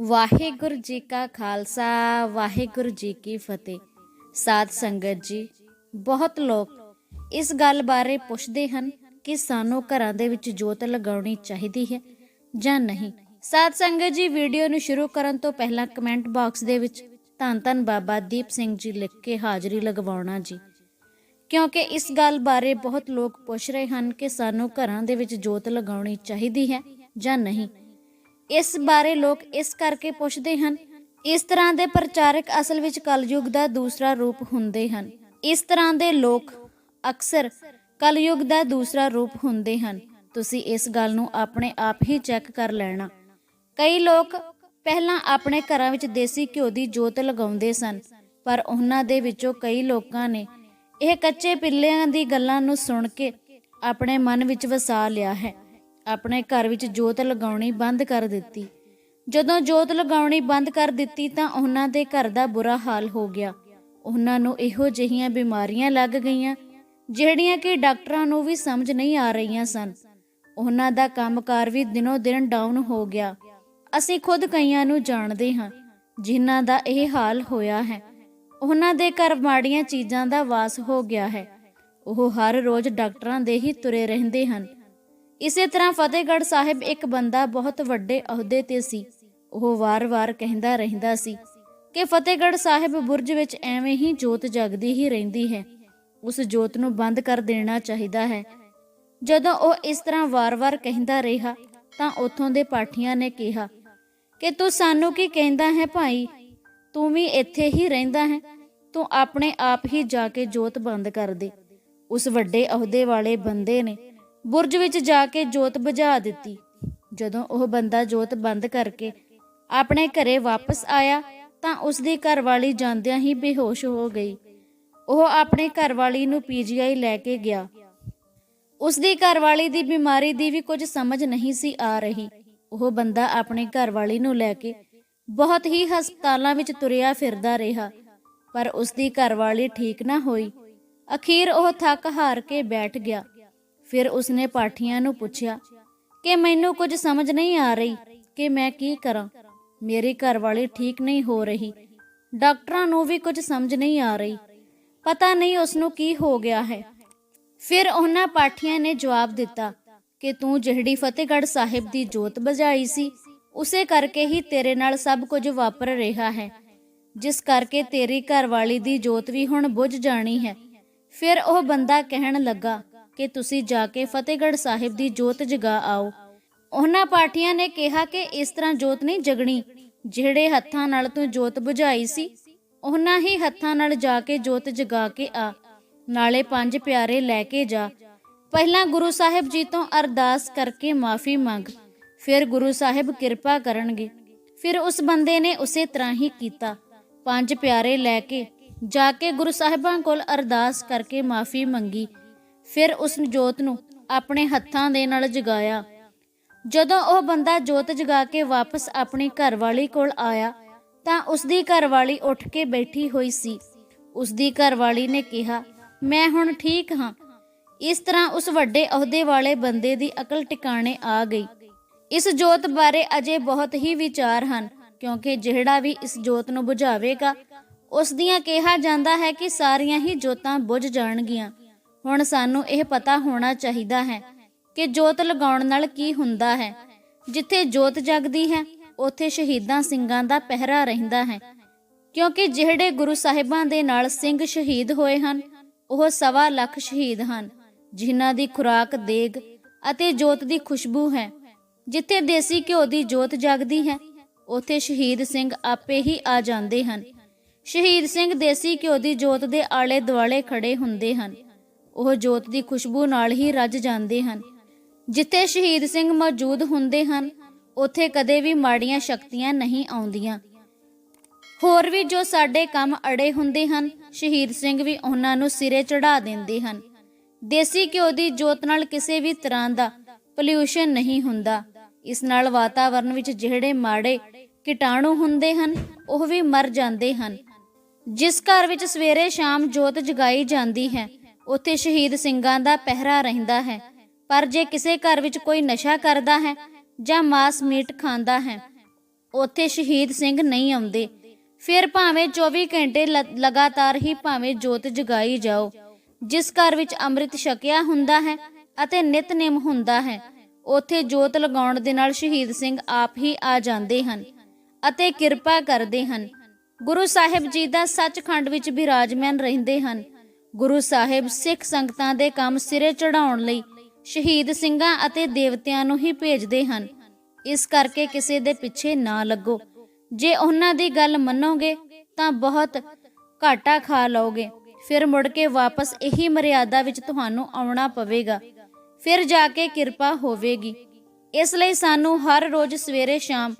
ਵਾਹਿਗੁਰੂ ਜੀ ਕਾ ਖਾਲਸਾ, ਵਾਹਿਗੁਰੂ ਜੀ ਕੀ ਫਤਿਹ। ਸਾਧ ਸੰਗਤ ਜੀ, ਬਹੁਤ ਲੋਕ ਇਸ ਗੱਲ ਬਾਰੇ ਪੁੱਛਦੇ ਹਨ ਕਿ ਸਾਨੂੰ ਘਰਾਂ ਦੇ ਵਿੱਚ ਜੋਤ ਲਗਾਉਣੀ ਚਾਹੀਦੀ ਹੈ ਜਾਂ ਨਹੀਂ। ਸਾਧ ਸੰਗਤ ਜੀ, ਵੀਡੀਓ ਨੂੰ ਸ਼ੁਰੂ ਕਰਨ ਤੋਂ ਪਹਿਲਾਂ ਕਮੈਂਟ ਬਾਕਸ ਦੇ ਵਿੱਚ ਧੰਨ ਧੰਨ ਬਾਬਾ ਦੀਪ ਸਿੰਘ ਜੀ ਲਿਖ ਕੇ ਹਾਜ਼ਰੀ ਲਗਵਾਉਣਾ ਜੀ। ਕਿਉਂਕਿ ਇਸ ਗੱਲ ਬਾਰੇ ਬਹੁਤ ਲੋਕ ਪੁੱਛ ਰਹੇ ਹਨ ਕਿ ਸਾਨੂੰ ਘਰਾਂ ਦੇ ਵਿੱਚ ਜੋਤ ਲਗਾਉਣੀ ਚਾਹੀਦੀ ਹੈ ਜਾਂ ਨਹੀਂ। ਇਸ ਬਾਰੇ ਲੋਕ ਇਸ ਕਰਕੇ ਪੁੱਛਦੇ ਹਨ, ਇਸ ਤਰ੍ਹਾਂ ਦੇ ਪ੍ਰਚਾਰਕ ਅਸਲ ਵਿੱਚ ਕਲਯੁਗ ਦਾ ਦੂਸਰਾ ਰੂਪ ਹੁੰਦੇ ਹਨ। ਇਸ ਤਰ੍ਹਾਂ ਦੇ ਲੋਕ ਅਕਸਰ ਕਲਯੁਗ ਦਾ ਦੂਸਰਾ ਰੂਪ ਹੁੰਦੇ ਹਨ। ਤੁਸੀਂ ਇਸ ਗੱਲ ਨੂੰ ਆਪਣੇ ਆਪ ਹੀ ਚੈੱਕ ਕਰ ਲੈਣਾ। ਕਈ ਲੋਕ ਪਹਿਲਾਂ ਆਪਣੇ ਘਰਾਂ ਵਿੱਚ ਦੇਸੀ ਘਿਓ ਦੀ ਜੋਤ ਲਗਾਉਂਦੇ ਸਨ, ਪਰ ਉਹਨਾਂ ਦੇ ਵਿੱਚੋਂ ਕਈ ਲੋਕਾਂ ਨੇ ਇਹ ਕੱਚੇ ਪਿੱਲਿਆਂ ਦੀ ਗੱਲਾਂ ਨੂੰ ਸੁਣ ਕੇ ਆਪਣੇ ਮਨ ਵਿੱਚ ਵਸਾ ਲਿਆ ਹੈ। ਆਪਣੇ ਘਰ ਵਿੱਚ ਜੋਤ ਲਗਾਉਣੀ ਬੰਦ ਕਰ ਦਿੱਤੀ। ਜਦੋਂ ਜੋਤ ਲਗਾਉਣੀ ਬੰਦ ਕਰ ਦਿੱਤੀ ਤਾਂ ਉਹਨਾਂ ਦੇ ਘਰ ਦਾ ਬੁਰਾ ਹਾਲ ਹੋ ਗਿਆ। ਉਹਨਾਂ ਨੂੰ ਇਹੋ ਜਿਹੀਆਂ ਬਿਮਾਰੀਆਂ ਲੱਗ ਗਈਆਂ, ਜਿਹੜੀਆਂ ਕਿ ਡਾਕਟਰਾਂ ਨੂੰ ਵੀ ਸਮਝ ਨਹੀਂ ਆ ਰਹੀਆਂ ਸਨ। ਉਹਨਾਂ ਦਾ ਕੰਮਕਾਰ ਵੀ ਦਿਨੋ ਦਿਨ ਡਾਊਨ ਹੋ ਗਿਆ। ਅਸੀਂ ਖੁਦ ਕਈਆਂ ਨੂੰ ਜਾਣਦੇ ਹਾਂ, ਜਿਨ੍ਹਾਂ ਦਾ ਇਹ ਹਾਲ ਹੋਇਆ ਹੈ। ਉਹਨਾਂ ਦੇ ਘਰ ਮਾੜੀਆਂ ਚੀਜ਼ਾਂ ਦਾ ਵਾਸ ਹੋ ਗਿਆ ਹੈ। ਉਹ ਹਰ ਰੋਜ਼ ਡਾਕਟਰਾਂ ਦੇ ਹੀ ਤੁਰੇ ਰਹਿੰਦੇ ਹਨ। ਇਸੇ ਤਰ੍ਹਾਂ ਫਤਿਹਗੜ੍ਹ ਸਾਹਿਬ ਇੱਕ ਬੰਦਾ ਬਹੁਤ ਵੱਡੇ ਅਹੁਦੇ ਤੇ ਸੀ। ਉਹ ਵਾਰ-ਵਾਰ ਕਹਿੰਦਾ ਰਹਿੰਦਾ ਸੀ ਕਿ ਫਤਿਹਗੜ੍ਹ ਸਾਹਿਬ ਬੁਰਜ ਵਿੱਚ ਐਵੇਂ ਹੀ ਜੋਤ ਜਗਦੀ ਹੀ ਰਹਿੰਦੀ ਹੈ। ਉਸ ਜੋਤ ਨੂੰ ਬੰਦ ਕਰ ਦੇਣਾ ਚਾਹੀਦਾ ਹੈ। ਜਦੋਂ ਉਹ ਇਸ ਤਰ੍ਹਾਂ ਵਾਰ-ਵਾਰ ਕਹਿੰਦਾ ਰਿਹਾ, ਤਾਂ ਉੱਥੋਂ ਦੇ ਪਾਠੀਆਂ ਨੇ ਕਿਹਾ, ਕਿ ਤੂੰ ਸਾਨੂੰ ਕੀ ਕਹਿੰਦਾ ਹੈ ਭਾਈ? ਤੂੰ ਵੀ ਇੱਥੇ ਹੀ ਰਹਿੰਦਾ ਹੈ। ਤੂੰ ਆਪਣੇ ਆਪ ਹੀ ਜਾ ਕੇ ਜੋਤ ਬੰਦ ਕਰ ਦੇ। ਉਸ ਵੱਡੇ ਅਹੁਦੇ ਵਾਲੇ ਬੰਦੇ ਨੇ ਬੁਰਜ ਵਿੱਚ ਜਾ ਕੇ ਜੋਤ ਬੁਝਾ ਦਿੱਤੀ। ਜਦੋਂ ਉਹ ਬੰਦਾ ਜੋਤ ਬੰਦ ਕਰਕੇ ਆਪਣੇ ਘਰੇ ਵਾਪਸ ਆਇਆ ਤਾਂ ਉਸ ਦੀ ਘਰਵਾਲੀ ਜਾਂਦਿਆਂ ਹੀ ਬੇਹੋਸ਼ ਹੋ ਗਈ। ਉਹ ਆਪਣੇ ਘਰਵਾਲੀ ਨੂੰ ਪੀਜੀਆਈ ਲੈ ਕੇ ਗਿਆ। ਉਸ ਦੀ ਘਰਵਾਲੀ ਦੀ ਬਿਮਾਰੀ ਦੀ ਵੀ ਕੁਝ ਸਮਝ ਨਹੀਂ ਸੀ ਆ ਰਹੀ। ਉਹ ਬੰਦਾ ਆਪਣੇ ਘਰਵਾਲੀ ਨੂੰ ਲੈ ਕੇ ਬਹੁਤ ਹੀ ਹਸਪਤਾਲਾਂ ਵਿੱਚ ਤੁਰਿਆ ਫਿਰਦਾ ਰਿਹਾ, ਪਰ ਉਸ ਦੀ ਘਰਵਾਲੀ ਠੀਕ ਨਾ ਹੋਈ। ਅਖੀਰ ਉਹ ਥੱਕ ਹਾਰ ਕੇ ਬੈਠ ਗਿਆ। ਫਿਰ ਉਸਨੇ ਪਾਠੀਆਂ ਨੂੰ ਪੁੱਛਿਆ, ਕਿ ਮੈਨੂੰ ਕੁਝ ਸਮਝ ਨਹੀਂ ਆ ਰਹੀ ਕਿ ਮੈਂ ਕੀ ਕਰਾਂ? ਮੇਰੀ ਘਰਵਾਲੀ ਠੀਕ ਨਹੀਂ ਹੋ ਰਹੀ। ਡਾਕਟਰਾਂ ਨੂੰ ਵੀ ਕੁਝ ਸਮਝ ਨਹੀਂ ਆ ਰਹੀ। ਪਤਾ ਨਹੀਂ ਉਸ ਨੂੰ ਕੀ ਹੋ ਗਿਆ ਹੈ। ਫਿਰ ਉਹਨਾਂ ਪਾਠੀਆਂ ਨੇ ਜਵਾਬ ਦਿੱਤਾ, ਕਿ ਤੂੰ ਜਿਹੜੀ ਫਤਿਹਗੜ੍ਹ ਸਾਹਿਬ ਦੀ ਜੋਤ ਬੁਝਾਈ ਸੀ, ਉਸੇ ਕਰਕੇ ਹੀ ਤੇਰੇ ਨਾਲ ਸਭ ਕੁਝ ਵਾਪਰ ਰਿਹਾ ਹੈ। ਜਿਸ ਕਰਕੇ ਤੇਰੀ ਘਰਵਾਲੀ ਦੀ ਜੋਤ ਵੀ ਹੁਣ ਬੁਝ ਜਾਣੀ ਹੈ। ਫਿਰ ਉਹ ਬੰਦਾ ਕਹਿਣ ਲੱਗਾ ਕਿ ਤੁਸੀਂ ਜਾ ਕੇ ਫਤਿਹਗੜ੍ਹ ਸਾਹਿਬ ਦੀ ਜੋਤ ਜਗਾ ਆਓ। ਉਹਨਾਂ ਪਾਠੀਆਂ ਨੇ ਕਿਹਾ ਕਿ ਇਸ ਤਰ੍ਹਾਂ ਜੋਤ ਨਹੀਂ ਜਗਣੀ। ਜਿਹੜੇ ਹੱਥਾਂ ਨਾਲ ਤੂੰ ਜੋਤ ਬੁਝਾਈ ਸੀ, ਉਹਨਾਂ ਹੀ ਹੱਥਾਂ ਨਾਲ ਜਾ ਕੇ ਜੋਤ ਜਗਾ ਕੇ ਆ। ਨਾਲੇ ਪੰਜ ਪਿਆਰੇ ਲੈ ਕੇ ਜਾ। ਪਹਿਲਾਂ ਗੁਰੂ ਸਾਹਿਬ ਜੀ ਤੋਂ ਅਰਦਾਸ ਕਰਕੇ ਮਾਫੀ ਮੰਗ। ਫਿਰ ਗੁਰੂ ਸਾਹਿਬ ਕਿਰਪਾ ਕਰਨਗੇ। ਫਿਰ ਉਸ ਬੰਦੇ ਨੇ ਉਸੇ ਤਰ੍ਹਾਂ ਹੀ ਕੀਤਾ। ਪੰਜ ਪਿਆਰੇ ਲੈ ਕੇ ਜਾ ਕੇ ਗੁਰੂ ਸਾਹਿਬਾਂ ਕੋਲ ਅਰਦਾਸ ਕਰਕੇ ਮਾਫੀ ਮੰਗੀ। ਫਿਰ ਉਸ ਜੋਤ ਨੂੰ ਆਪਣੇ ਹੱਥਾਂ ਦੇ ਨਾਲ ਜਗਾਇਆ। ਜਦੋਂ ਉਹ ਬੰਦਾ ਜੋਤ ਜਗਾ ਕੇ ਵਾਪਸ ਆਪਣੀ ਘਰਵਾਲੀ ਕੋਲ ਆਇਆ, ਤਾਂ ਉਸ ਦੀ ਘਰਵਾਲੀ ਉੱਠ ਕੇ ਬੈਠੀ ਹੋਈ ਸੀ। ਉਸ ਦੀ ਘਰਵਾਲੀ ਨੇ ਕਿਹਾ, ਮੈਂ ਹੁਣ ਠੀਕ ਹਾਂ। ਇਸ ਤਰ੍ਹਾਂ ਉਸ ਵੱਡੇ ਅਹੁਦੇ ਵਾਲੇ ਬੰਦੇ ਦੀ ਅਕਲ ਟਿਕਾਣੇ ਆ ਗਈ। ਇਸ ਜੋਤ ਬਾਰੇ ਅਜੇ ਬਹੁਤ ਹੀ ਵਿਚਾਰ ਹਨ, ਕਿਉਂਕਿ ਜਿਹੜਾ ਵੀ ਇਸ ਜੋਤ ਨੂੰ ਬੁਝਾਵੇਗਾ ਉਸ ਦੀਆਂ ਕਿਹਾ ਜਾਂਦਾ ਹੈ ਕਿ ਸਾਰੀਆਂ ਹੀ ਜੋਤਾਂ ਬੁਝ ਜਾਣਗੀਆਂ। ਹੁਣ ਸਾਨੂੰ ਇਹ ਪਤਾ ਹੋਣਾ ਚਾਹੀਦਾ ਹੈ ਕਿ ਜੋਤ ਲਗਾਉਣ ਨਾਲ ਕੀ ਹੁੰਦਾ ਹੈ। ਜਿੱਥੇ ਜੋਤ ਜਗਦੀ ਹੈ, ਉੱਥੇ ਸ਼ਹੀਦਾਂ ਸਿੰਘਾਂ ਦਾ ਪਹਿਰਾ ਰਹਿੰਦਾ ਹੈ। ਕਿਉਂਕਿ ਜਿਹੜੇ ਗੁਰੂ ਸਾਹਿਬਾਂ ਦੇ ਨਾਲ ਸਿੰਘ ਸ਼ਹੀਦ ਹੋਏ ਹਨ, ਉਹ ਸਵਾ ਲੱਖ ਸ਼ਹੀਦ ਹਨ, ਜਿਨ੍ਹਾਂ ਦੀ ਖੁਰਾਕ, ਦੇਗ ਅਤੇ ਜੋਤ ਦੀ ਖੁਸ਼ਬੂ ਹੈ। ਜਿੱਥੇ ਦੇਸੀ ਘਿਓ ਦੀ ਜੋਤ ਜਗਦੀ ਹੈ, ਉੱਥੇ ਸ਼ਹੀਦ ਸਿੰਘ ਆਪੇ ਹੀ ਆ ਜਾਂਦੇ ਹਨ। ਸ਼ਹੀਦ ਸਿੰਘ ਦੇਸੀ ਘਿਓ ਦੀ ਜੋਤ ਦੇ ਆਲੇ ਦੁਆਲੇ ਖੜੇ ਹੁੰਦੇ ਹਨ। ਉਹ ਜੋਤ ਦੀ ਖੁਸ਼ਬੂ ਨਾਲ ਹੀ ਰੱਜ ਜਾਂਦੇ ਹਨ। ਜਿੱਥੇ ਸ਼ਹੀਦ ਸਿੰਘ ਮੌਜੂਦ ਹੁੰਦੇ ਹਨ, ਉੱਥੇ ਕਦੇ ਵੀ ਮਾੜੀਆਂ ਸ਼ਕਤੀਆਂ ਨਹੀਂ ਆਉਂਦੀਆਂ। ਹੋਰ ਵੀ ਜੋ ਸਾਡੇ ਕੰਮ ਅੜੇ ਹੁੰਦੇ ਹਨ, ਸ਼ਹੀਦ ਸਿੰਘ ਵੀ ਉਹਨਾਂ ਨੂੰ ਸਿਰੇ ਚੜਾ ਦਿੰਦੇ ਹਨ। ਦੇਸੀ ਘਿਓ ਦੀ ਜੋਤ ਨਾਲ ਕਿਸੇ ਵੀ ਤਰ੍ਹਾਂ ਦਾ ਪੋਲਿਊਸ਼ਨ ਨਹੀਂ ਹੁੰਦਾ। ਇਸ ਨਾਲ ਵਾਤਾਵਰਣ ਵਿੱਚ ਜਿਹੜੇ ਮਾੜੇ ਕੀਟਾਣੂ ਹੁੰਦੇ ਹਨ, ਉਹ ਵੀ ਮਰ ਜਾਂਦੇ ਹਨ। ਜਿਸ ਘਰ ਵਿੱਚ ਸਵੇਰੇ ਸ਼ਾਮ ਜੋਤ ਜਗਾਈ ਜਾਂਦੀ ਹੈ ਉੱਥੇ ਸ਼ਹੀਦ ਸਿੰਘਾਂ ਦਾ ਪਹਿਰਾ ਰਹਿੰਦਾ ਹੈ। ਪਰ ਜੇ ਕਿਸੇ ਘਰ ਵਿੱਚ ਕੋਈ ਨਸ਼ਾ ਕਰਦਾ ਹੈ ਜਾਂ ਮਾਸ ਮੀਟ ਖਾਂਦਾ ਹੈ, ਉੱਥੇ ਸ਼ਹੀਦ ਸਿੰਘ ਨਹੀਂ ਆਉਂਦੇ। ਫਿਰ ਭਾਵੇਂ 24 ਘੰਟੇ ਲਗਾਤਾਰ ਹੀ ਭਾਵੇਂ ਜੋਤ ਜਗਾਈ ਜਾਓ, ਜਿਸ ਘਰ ਵਿੱਚ ਅੰਮ੍ਰਿਤ ਛਕਿਆ ਹੁੰਦਾ ਹੈ ਅਤੇ ਨਿਤਨੇਮ ਹੁੰਦਾ ਹੈ, ਉੱਥੇ ਜੋਤ ਲਗਾਉਣ ਦੇ ਨਾਲ ਸ਼ਹੀਦ ਸਿੰਘ ਆਪ ਹੀ ਆ ਜਾਂਦੇ ਹਨ ਅਤੇ ਕਿਰਪਾ ਕਰਦੇ ਹਨ। ਗੁਰੂ ਸਾਹਿਬ ਜੀ ਦਾ ਸੱਚਖੰਡ ਵਿੱਚ ਬਿਰਾਜਮਾਨ ਰਹਿੰਦੇ ਹਨ। ਗੁਰੂ ਸਾਹਿਬ ਸਿੱਖ ਸੰਗਤਾਂ ਦੇ ਕੰਮ ਸਿਰੇ ਚੜਾਉਣ ਲਈ ਸ਼ਹੀਦ ਸਿੰਘਾਂ ਅਤੇ ਦੇਵਤਿਆਂ ਨੂੰ ਹੀ ਭੇਜਦੇ ਹਨ। ਇਸ ਕਰਕੇ ਕਿਸੇ ਦੇ ਪਿੱਛੇ ਨਾ ਲੱਗੋ। ਜੇ ਉਹਨਾਂ ਦੀ ਗੱਲ ਮੰਨੋਗੇ, ਤਾਂ ਬਹੁਤ ਘਾਟਾ ਖਾ ਲਓਗੇ। ਫਿਰ ਮੁੜ ਕੇ ਵਾਪਸ ਇਹੀ ਮਰਿਆਦਾ ਵਿੱਚ ਤੁਹਾਨੂੰ ਆਉਣਾ ਪਵੇਗਾ। ਫਿਰ ਜਾ ਕੇ ਕਿਰਪਾ ਹੋਵੇਗੀ। ਇਸ ਲਈ ਸਾਨੂੰ ਹਰ ਰੋਜ਼ ਸਵੇਰੇ ਸ਼ਾਮ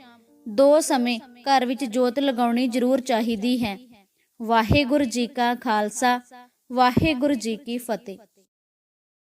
ਦੋ ਸਮੇਂ ਘਰ ਵਿੱਚ ਜੋਤ ਲਗਾਉਣੀ ਜ਼ਰੂਰ ਚਾਹੀਦੀ ਹੈ। ਵਾਹਿਗੁਰੂ ਜੀ ਕਾ ਖਾਲਸਾ ਵਾਹਿਗੁਰੂ ਜੀ ਕੀ ਫਤਿਹ।